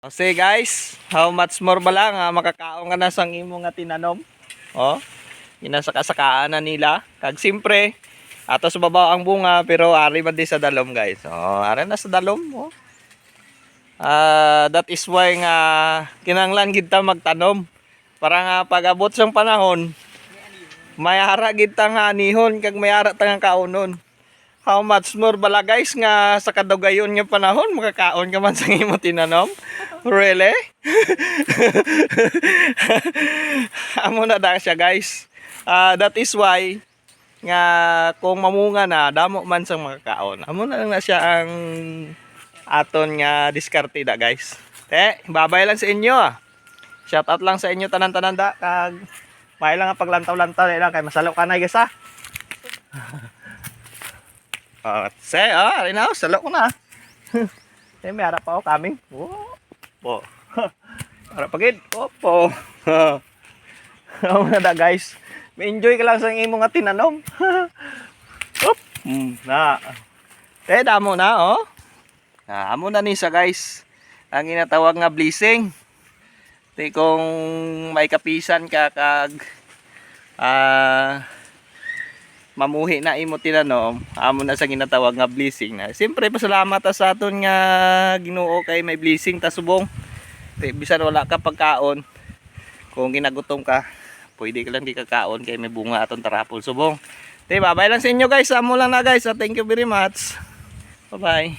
Kasi guys, how much more ba lang ah, makakaon ka na sang imo nga tinanom? Oh. Ginasakasakaan na nila. Kag simpre, ato sa baba ang bunga pero ari man di sa dalom guys. Oh, ari na sa dalom oh. Ah, that is why nga kinanglan gid ta magtanom. Para nga pag-abot sang panahon, mayara gid ta nga anihon kag mayara ta nga kaunon. How much more bala guys nga sa kadugayon nga panahon makakaon ka man sa imo tinanom? Really? Amo na da siya guys. Ah, that is why nga kung mamunga na damo man sang makakaon. Amo na lang na siya ang aton nga diskarte da guys. Te, babay lang sa inyo ah. Shout out lang sa inyo tanan-tanan da kag may lang paglantaw-lantaw na kay masalo ka na guys ah. Ah, se, ah, rin ako, salo ko na. Eh, may harap ako coming. Opo. Harap pagid. Opo. Oo na guys. May enjoy ka lang sa imo nga tinanom. Op. Mm, na. Eh, damo na, oh. Ah, amo na ni sa guys. Ang ginatawag nga blessing. Te kung may kapisan ka kag ah mamuhi na imo tinanom, amo na sa ginatawag nga blessing na. Siyempre pasalamat sa aton nga Ginoo kay may blessing ta subong. Bisan wala ka pagkaon, kung ginagutom ka, pwede ka lang di kakaon kay may bunga aton tarapol subong. Te babay lang sa inyo guys, amo lang na guys. Thank you very much. Bye-bye.